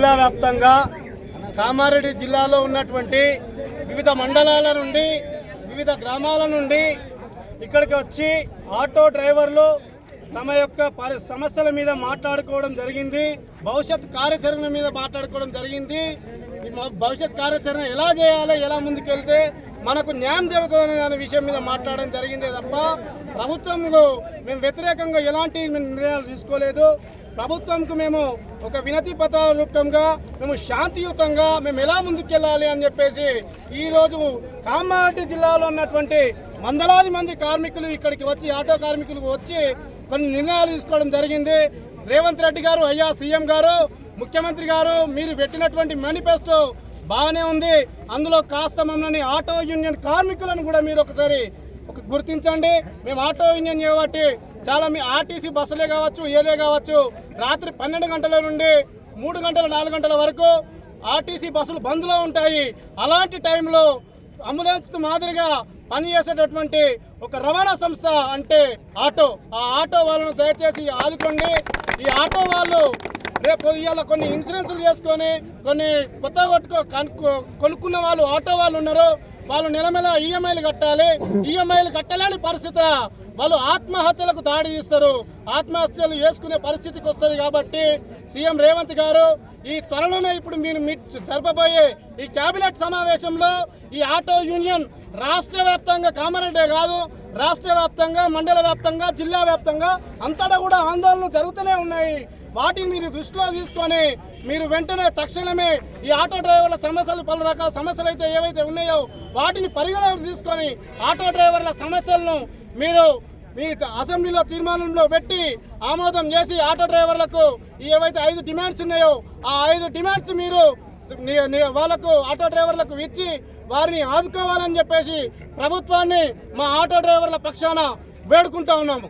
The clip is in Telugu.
జిల్లా వ్యాప్తంగా కామారెడ్డి జిల్లాలో ఉన్నటువంటి వివిధ మండలాల నుండి వివిధ గ్రామాల నుండి ఇక్కడికి వచ్చి ఆటో డ్రైవర్లు తమ యొక్క పరి సమస్యల మీద మాట్లాడుకోవడం జరిగింది. భవిష్యత్ కార్యాచరణ మీద మాట్లాడుకోవడం జరిగింది. భవిష్యత్ కార్యాచరణ ఎలా చేయాలి ఎలా ముందుకెళ్తే మనకు న్యాయం జరుగుతుంది అనే విషయం మీద మాట్లాడడం జరిగిందే తప్ప ప్రభుత్వంలో మేము వ్యతిరేకంగా ఎలాంటి నిర్ణయాలు తీసుకోలేదు. ప్రభుత్వంకు మేము ఒక వినతి పత్రాల రూపంగా మేము శాంతియుతంగా మేము ఎలా ముందుకెళ్ళాలి అని చెప్పేసి ఈరోజు కామారెడ్డి జిల్లాలో ఉన్నటువంటి వందలాది మంది కార్మికులు ఇక్కడికి వచ్చి ఆటో కార్మికులు వచ్చి కొన్ని నిర్ణయాలు తీసుకోవడం జరిగింది. రేవంత్ రెడ్డి గారు అయ్యా సీఎం గారు ముఖ్యమంత్రి గారు మీరు పెట్టినటువంటి మేనిఫెస్టో బాగానే ఉంది. అందులో కాస్త మమ్మల్ని ఆటో యూనియన్ కార్మికులను కూడా మీరు ఒకసారి గుర్తించండి మేము ఆటో యూనియన్ చేయబట్టి చాలా మీ ఆర్టీసీ బస్సులే కావచ్చు ఏదే కావచ్చు రాత్రి పన్నెండు గంటల నుండి మూడు గంటల నాలుగు గంటల వరకు ఆర్టీసీ బస్సులు బంద్లో ఉంటాయి. అలాంటి టైంలో అంబులెన్స్ మాదిరిగా పనిచేసేటటువంటి ఒక రవాణా సంస్థ అంటే ఆటో. ఆ ఆటో వాళ్ళను దయచేసి ఆదుకోండి. ఈ ఆటో వాళ్ళు రేపు ఇవాళ కొన్ని ఇన్సూరెన్స్లు చేసుకొని కొన్ని కొత్త కొట్టుకో కొనుక్కున్న వాళ్ళు ఆటో వాళ్ళు ఉన్నారు వాళ్ళు నెల నెల ఈఎంఐలు కట్టాలి. ఈఎంఐలు కట్టలేని పరిస్థితి వాళ్ళు ఆత్మహత్యలకు దాడి ఇస్తారు ఆత్మహత్యలు చేసుకునే పరిస్థితికి వస్తుంది కాబట్టి సీఎం రేవంత్ గారు ఈ త్వరలోనే ఇప్పుడు మీరు మీ జరపబోయే ఈ కేబినెట్ సమావేశంలో ఈ ఆటో యూనియన్ రాష్ట్ర వ్యాప్తంగా కామారెడ్డే కాదు రాష్ట్ర వ్యాప్తంగా మండల వ్యాప్తంగా జిల్లా వ్యాప్తంగా అంతటా కూడా ఆందోళనలు జరుగుతూనే ఉన్నాయి. వాటిని మీరు దృష్టిలో తీసుకొని మీరు వెంటనే తక్షణమే ఈ ఆటో డ్రైవర్ల సమస్యలు పలు రకాల సమస్యలు అయితే ఏవైతే ఉన్నాయో వాటిని పరిగణలోకి తీసుకొని ఆటో డ్రైవర్ల సమస్యలను మీరు మీ అసెంబ్లీలో తీర్మానంలో పెట్టి ఆమోదం చేసి ఆటో డ్రైవర్లకు ఏవైతే ఐదు డిమాండ్స్ ఉన్నాయో ఆ ఐదు డిమాండ్స్ మీరు వాళ్ళకు ఆటో డ్రైవర్లకు ఇచ్చి వారిని ఆదుకోవాలని చెప్పేసి ప్రభుత్వాన్ని మా ఆటో డ్రైవర్ల పక్షాన వేడుకుంటా ఉన్నాము.